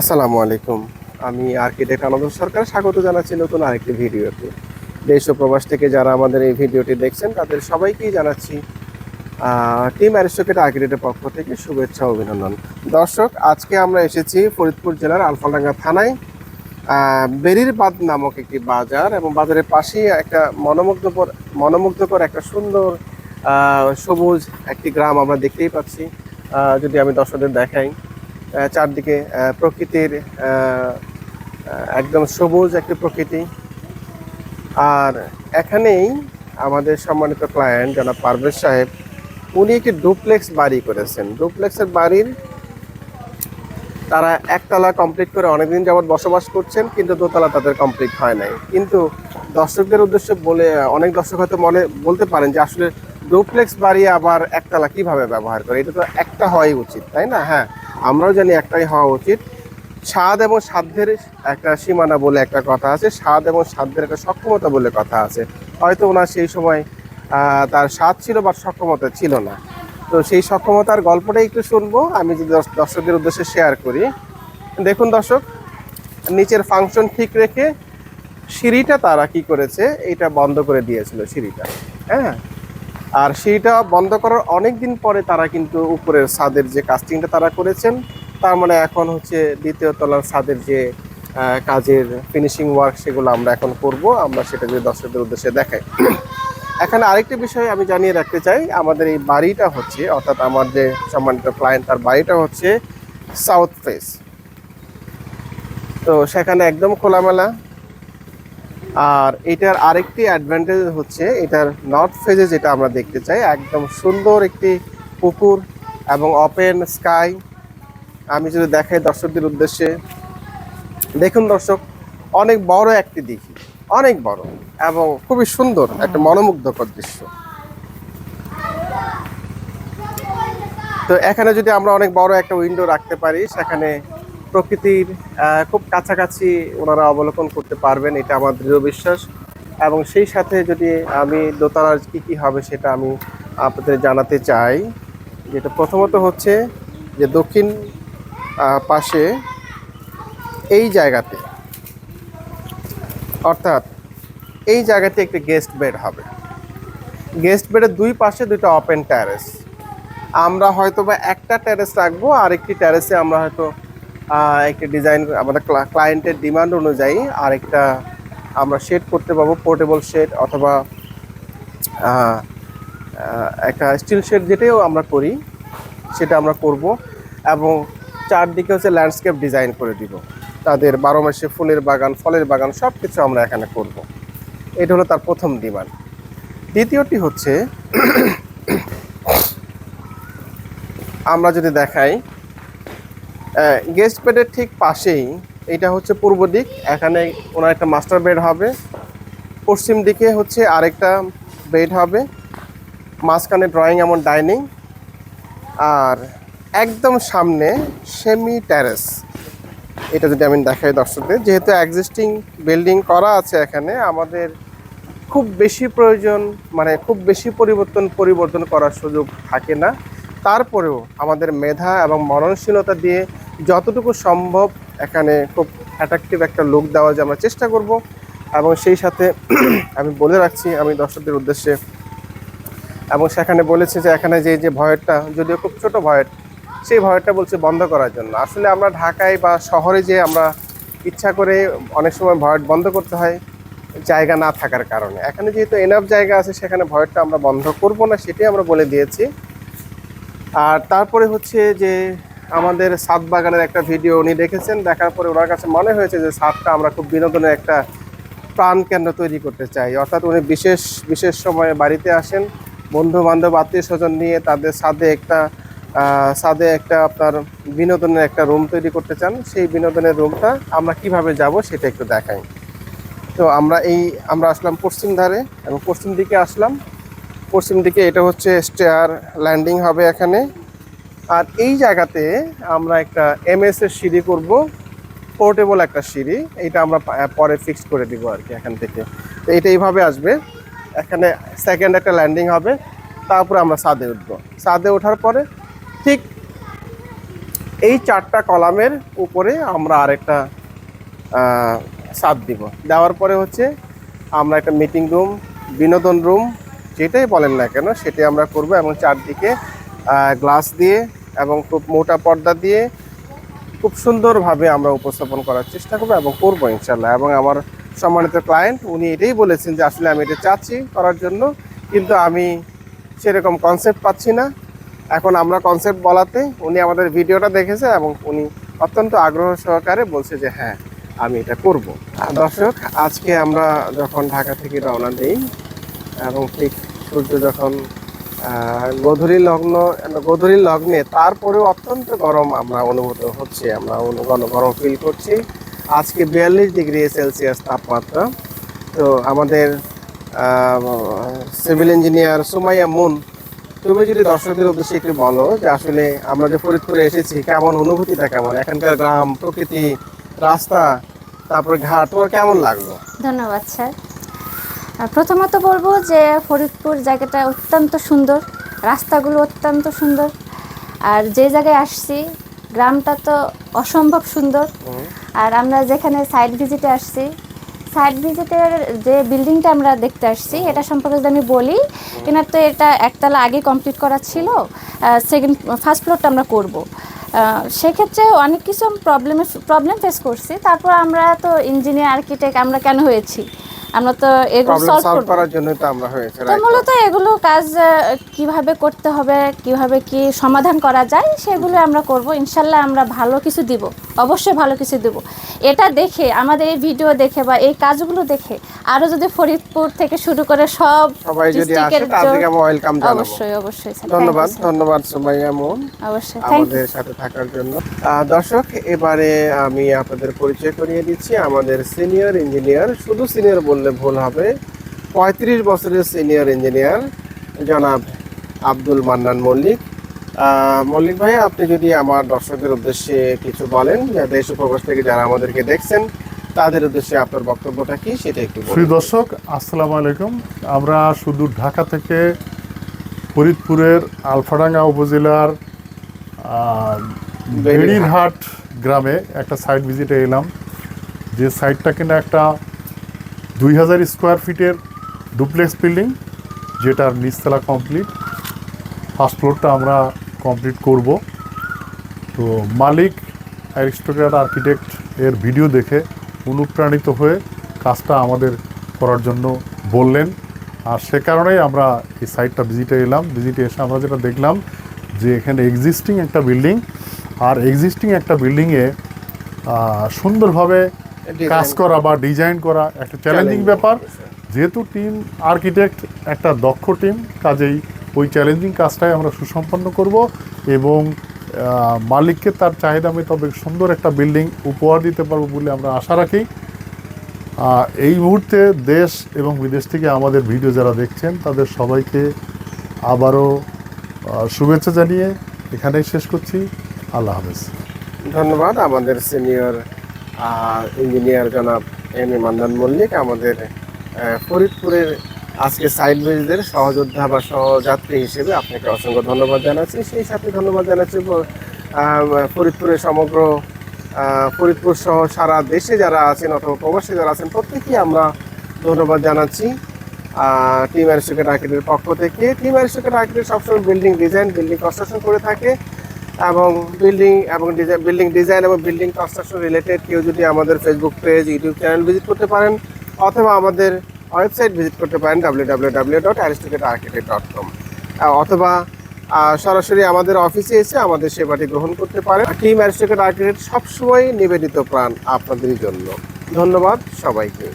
আসসালামু আলাইকুম। আমি আর্কিটেক্ট আনন্দ সরকার। স্বাগত জানাচ্ছি নতুন আরেকটি ভিডিওতে। দেশ ও প্রবাস থেকে যারা আমাদের এই ভিডিওটি দেখছেন তাদের সবাইকেই জানাচ্ছি টিম অ্যারিস্টোকেট আর্কিটেক্টের পক্ষ থেকে শুভেচ্ছা অভিনন্দন। দর্শক আজকে আমরা এসেছি ফরিদপুর জেলার আলফাডাঙ্গা থানায় আহ, বেরির বাদ নামক একটি বাজার এবং বাজারের পাশেই একটা মনোমুগ্ধকর মনোমুগ্ধকর একটা সুন্দর সবুজ একটি গ্রাম আমরা দেখতেই পাচ্ছি। যদি আমি দর্শকদের দেখাই। চারদিকে প্রকৃতির একদম সবুজ একটি প্রকৃতি। আর এখানেই আমাদের সম্মানিত ক্লায়েন্ট জনাব পারভেজ সাহেব, উনি একটি ডুপ্লেক্স বাড়ি করেছেন। ডুপ্লেক্সের বাড়ির তারা একতলা কমপ্লিট করে অনেকদিন যাবৎ বসবাস করছেন, কিন্তু দোতলা তাদের কমপ্লিট হয় নাই। কিন্তু দর্শকদের উদ্দেশ্যে বলে, অনেক দর্শক হয়তো মনে, বলতে পারেন যে আসলে ডুপ্লেক্স বাড়ি আবার একতলা কীভাবে ব্যবহার করে? এটা তো একটা হওয়াই উচিত, তাই না? হ্যাঁ আমরাও জানি একটাই হওয়া উচিত। স্বাদ এবং সাধ্যের একটা সীমানা বলে একটা কথা আছে। স্বাদ এবং সাধ্যের একটা সক্ষমতা বলে কথা আছে। হয়তো ওনার সেই সময় তার স্বাদ ছিল বা সক্ষমতা ছিল না। তো সেই সক্ষমতার গল্পটাই একটু শুনব। আমি যদি দর্শকদের উদ্দেশ্যে শেয়ার করি। দেখুন দর্শক, নিচের ফাংশন ঠিক রেখে সিঁড়িটা তারা কি করেছে? এটা বন্ধ করে দিয়েছিল সিঁড়িটা। হ্যাঁ? আর সিঁড়িটা বন্ধ করার অনেক দিন পরে তারা কিন্তু উপরের ছাদের যে কাস্টিংটা তারা করেছেন, তার মানে এখন হচ্ছে দ্বিতীয় তলার ছাদের যে কাজের ফিনিশিং ওয়ার্ক সেগুলো আমরা এখন করব, আমরা সেটা যদি দর্শকদের উদ্দেশ্যে দেখাই। এখানে আরেকটি বিষয় আমি জানিয়ে রাখতে চাই, আমাদের এই বাড়িটা হচ্ছে, অর্থাৎ আমার যে সম্মানিত ক্লায়েন্ট তার বাড়িটা হচ্ছে সাউথ ফেস তো সেখানে একদম খোলামেলা আর এটার আরেকটি অ্যাডভান্টেজ হচ্ছে এটার নর্থ ফেজে যেটা আমরা দেখতে চাই, একদম সুন্দর একটি পুকুর এবং ওপেন স্কাই আমি যদি দেখাই দর্শকদের উদ্দেশ্যে, দেখুন দর্শক, অনেক বড় একটি দিঘি, অনেক বড় এবং খুবই সুন্দর একটা মনোমুগ্ধকর দৃশ্য। তো এখানে যদি আমরা অনেক বড় একটা উইন্ডো রাখতে পারি, সেখানে প্রকৃতির খুব কাছাকাছি ওনারা অবলোকন করতে পারবেন, এটা আমার দৃঢ় বিশ্বাস। এবং সেই সাথে যদি আমি দোতলার কি কি হবে সেটা আমি আপনাদের জানাতে চাই, যেটা প্রথমত হচ্ছে যে দক্ষিণ পাশে এই জায়গাতে, অর্থাৎ এই জায়গাতে একটি গেস্ট বেড হবে। গেস্ট বেডের দুই পাশে দুটো ওপেন ট্যারেস আমরা হয়তো বা একটা ট্যারেস রাখব আর একটি ট্যারেসে আমরা হয়তো একটি ডিজাইন আমাদের ক্লায়েন্টের ডিমান্ড অনুযায়ী আরেকটা আমরা শেড করতে পারব পোর্টেবল শেড অথবা একটা স্টিল শেড যেটাও আমরা করি, সেটা আমরা করব এবং চারদিকে হচ্ছে ল্যান্ডস্কেপ ডিজাইন করে দিব। তাদের বারো মাসে ফুলের বাগান, ফলের বাগান সব কিছু আমরা এখানে করব। এটা হলো তার প্রথম ডিমান্ড দ্বিতীয়টি হচ্ছে, আমরা যদি দেখাই গেস্ট বেডের ঠিক পাশেই, এটা হচ্ছে পূর্ব দিক, এখানে ওনার একটা মাস্টার বেড হবে। পশ্চিম দিকে হচ্ছে আরেকটা বেড হবে। মাঝখানে ড্রয়িং এমন ডাইনিং আর একদম সামনে সেমি ট্যারেস এটা যদি আমি দেখাই দর্শকদের, যেহেতু এক্সিস্টিং বিল্ডিং করা আছে এখানে, আমাদের খুব বেশি প্রয়োজন মানে খুব বেশি পরিবর্তন পরিবর্তন করার সুযোগ থাকে না। তারপরেও আমাদের মেধা এবং মননশীলতা দিয়ে যতটুকু সম্ভব এখানে খুব অ্যাট্রাকটিভ একটা লুক দেওয়ার যে আমরা চেষ্টা করব এবং সেই সাথে আমি বলে রাখছি, আমি দর্শকদের উদ্দেশ্যে এবং সেখানে বলেছে যে এখানে যে যে ভয়েরটা যদিও খুব ছোট ভয়ের সেই ভয়েরটা বলছে বন্ধ করার জন্য। আসলে আমরা ঢাকায় বা শহরে যে আমরা ইচ্ছা করে অনেক সময় ভয়েট বন্ধ করতে হয়, জায়গা না থাকার কারণে। এখানে যেহেতু এনাফ জায়গা আছে, সেখানে ভয়েরটা আমরা বন্ধ করব না, সেটাই আমরা বলে দিয়েছি। আর তারপরে হচ্ছে যে আমাদের সাত বাগানের একটা ভিডিও উনি দেখেছেন, দেখার পরে ওনার কাছে মনে হয়েছে যে সাতটা আমরা খুব বিনোদনের একটা প্রাণ কেন্দ্র তৈরি করতে চাই। অর্থাৎ উনি বিশেষ বিশেষ সময়ে বাড়িতে আসেন বন্ধু বান্ধব আত্মীয় স্বজন নিয়ে তাদের সাথে একটা ছাদে একটা আপনার বিনোদনের একটা রুম তৈরি করতে চান। সেই বিনোদনের রুমটা আমরা কীভাবে যাব সেটা একটু দেখাই। তো আমরা এই, আমরা আসলাম পশ্চিম ধারে এবং পশ্চিম দিকে আসলাম। পশ্চিম দিকে এটা হচ্ছে স্টেয়ার ল্যান্ডিং হবে এখানে। আর এই জায়গাতে আমরা একটা এমএস এর সিঁড়ি করব পোর্টেবল একটা সিঁড়ি। এটা আমরা পরে ফিক্স করে দিব আর কি এখান থেকে। তো এটা এইভাবে আসবে। এখানে সেকেন্ড একটা ল্যান্ডিং হবে। তারপরে আমরা ছাদে উঠবো। ছাদে ওঠার পরে ঠিক এই চারটা কলামের উপরে আমরা আরেকটা ছাদ দিব। দেওয়ার পরে হচ্ছে আমরা একটা মিটিং রুম বিনোদন রুম যেটাই বলেন না কেন, সেটাই আমরা করব এবং চারদিকে গ্লাস দিয়ে এবং খুব মোটা পর্দা দিয়ে খুব সুন্দরভাবে আমরা উপস্থাপন করার চেষ্টা করব এবং করব ইনশাল্লাহ এবং আমার সম্মানিত ক্লায়েন্ট উনি এটাই বলেছেন যে, আসলে আমি এটা চাচ্ছি করার জন্য, কিন্তু আমি সেরকম কনসেপ্ট পাচ্ছি না। এখন আমরা কনসেপ্ট বলাতে উনি আমাদের ভিডিওটা দেখেছে এবং উনি অত্যন্ত আগ্রহ সহকারে বলছে যে হ্যাঁ আমি এটা করব। দর্শক, আজকে আমরা যখন ঢাকা থেকে রওনা দিই, এবং ঠিক সূর্য যখন গধূলি লগ্ন, গধূলি লগ্নে তারপরেও অত্যন্ত গরম আমরা অনুভূত হচ্ছে, আমরা গরম ফিল করছি। আজকে বিয়াল্লিশ ডিগ্রি সেলসিয়াস তাপমাত্রা। তো আমাদের সিভিল ইঞ্জিনিয়ার সুমাইয়া মুন, তুমি যদি দর্শকদের উদ্দেশ্যে একটু বলো যে আসলে আমরা যে ফরিদপুরে এসেছি, কেমন অনুভূতিটা কেমন? এখানকার গ্রাম, প্রকৃতি, রাস্তা, তারপরে ঘাট, তোমার কেমন লাগল? ধন্যবাদ, স্যার। প্রথমত বলব যে ফরিদপুর জায়গাটা অত্যন্ত সুন্দর, রাস্তাগুলো অত্যন্ত সুন্দর। আর যে জায়গায় আসছি, গ্রামটা তো অসম্ভব সুন্দর। আর আমরা যেখানে সাইড ভিজিটে আসছি সাইড ভিজিটের যে বিল্ডিংটা আমরা দেখতে আসছি, এটা সম্পর্কে যদি আমি বলি এনার তো এটা একতলা আগে কমপ্লিট করা ছিল সেকেন্ড ফার্স্ট ফ্লোরটা আমরা করব। সেক্ষেত্রে অনেক কিছু প্রবলেমে প্রবলেম ফেস করছি। তারপর আমরা তো ইঞ্জিনিয়ার আর্কিটেক্ট আমরা কেন হয়েছি? আমরা তো এগুলো সলভ করার জন্য তো আমরা হয়েছে তো মূলত এগুলো কাজ কীভাবে করতে হবে কীভাবে কি সমাধান করা যায় সেগুলো আমরা করব। ইনশাল্লাহ আমরা ভালো কিছু দিব অবশ্যই ভালো কিছু দিব। এটা দেখে আমাদের এই ভিডিও দেখে বা এই কাজগুলো দেখে আরও যদি ফরিদপুর থেকে শুরু করে সব সবাই যদি আসে তাদেরকে জ- আমি ওয়েলকাম জানাব। অবশ্যই অবশ্যই ধন্যবাদ ধন্যবাদ সুমাইয়া অবশ্যই আমাদের সাথে থাকার জন্য। দর্শক এবারে আমি আপনাদের পরিচয় করিয়ে দিচ্ছি। আমাদের সিনিয়র ইঞ্জিনিয়ার শুধু সিনিয়র বললে ভুল হবে। পঁয়ত্রিশ বছরের সিনিয়র ইঞ্জিনিয়ার জনাব আব্দুল মান্নান মল্লিক। মল্লিক ভাই আপনি যদি আমার দর্শকদের উদ্দেশ্যে কিছু বলেন যে দেশ উপবাস থেকে যারা আমাদেরকে দেখছেন তাদের উদ্দেশ্যে আপনার বক্তব্যটা কি সেটা একটু প্রিয় দর্শক আসসালামু আলাইকুম। আমরা শুধু ঢাকা থেকে ফরিদপুরের আলফাডাঙ্গা উপজেলার বেড়িরহাট গ্রামে একটা সাইট ভিজিটে এলাম। যে সাইটটা কিনা একটা দুই হাজার স্কোয়ার ফিটের ডুপ্লেক্স বিল্ডিং, যেটার নিচতলা কমপ্লিট ফার্স্ট ফ্লোরটা আমরা কমপ্লিট করব। তো মালিক অ্যারিস্টোক্র্যাট আর্কিটেক্ট এর ভিডিও দেখে অনুপ্রাণিত হয়ে কাজটা আমাদের করার জন্য বললেন। আর সে কারণেই আমরা এই সাইটটা ভিজিটে এলাম। ভিজিটে এসে আমরা যেটা দেখলাম যে এখানে এক্সিস্টিং একটা বিল্ডিং আর এক্সিস্টিং একটা বিল্ডিংয়ে সুন্দরভাবে কাজ করা বা ডিজাইন করা একটা চ্যালেঞ্জিং ব্যাপার। যেহেতু টিম আর্কিটেক্ট একটা দক্ষ টিম কাজেই ওই চ্যালেঞ্জিং কাজটাই আমরা সুসম্পন্ন করব এবং মালিককে তার চাহিদা মোতাবেক সুন্দর একটা বিল্ডিং উপহার দিতে পারব বলে আমরা আশা রাখি। এই মুহূর্তে দেশ এবং বিদেশ থেকে আমাদের ভিডিও যারা দেখছেন তাদের সবাইকে আবারও শুভেচ্ছা জানিয়ে এখানেই শেষ করছি। আল্লাহ হাফেজ। ধন্যবাদ আমাদের সিনিয়র ইঞ্জিনিয়ার জনাব এম এ মান্দান মল্লিক আমাদের ফরিদপুরের আজকে সাইড বেজদের সহযোদ্ধা বা সহযাত্রী হিসেবে আপনাকে অসংখ্য ধন্যবাদ জানাচ্ছি। সেই সাথে ধন্যবাদ জানাচ্ছি ফরিদপুরের সমগ্র ফরিদপুর সহ সারা দেশে যারা আছেন অথবা প্রবাসী যারা আছেন প্রত্যেকেই আমরা ধন্যবাদ জানাচ্ছি। টিম অ্যারিস্টোকেট আর্কিটের পক্ষ থেকে। টিম অ্যারিস্টোকেট আর্কিটেক্ট সবসময় বিল্ডিং ডিজাইন বিল্ডিং কনস্ট্রাকশন করে থাকে। এবং বিল্ডিং এবং বিল্ডিং ডিজাইন এবং বিল্ডিং কনস্ট্রাকশন রিলেটেড কেউ যদি আমাদের Facebook page YouTube channel visit করতে পারেন, অথবা আমাদের ওয়েবসাইট ভিজিট করতে পারেন ডাব্লিউ অথবা সরাসরি আমাদের অফিসে এসে আমাদের সেবাটি গ্রহণ করতে পারেন। টিম অ্যারিস্টোকেট আর্কিটেক্ট সবসময় নিবেদিত প্রাণ আপনাদেরই জন্য। ধন্যবাদ সবাইকে।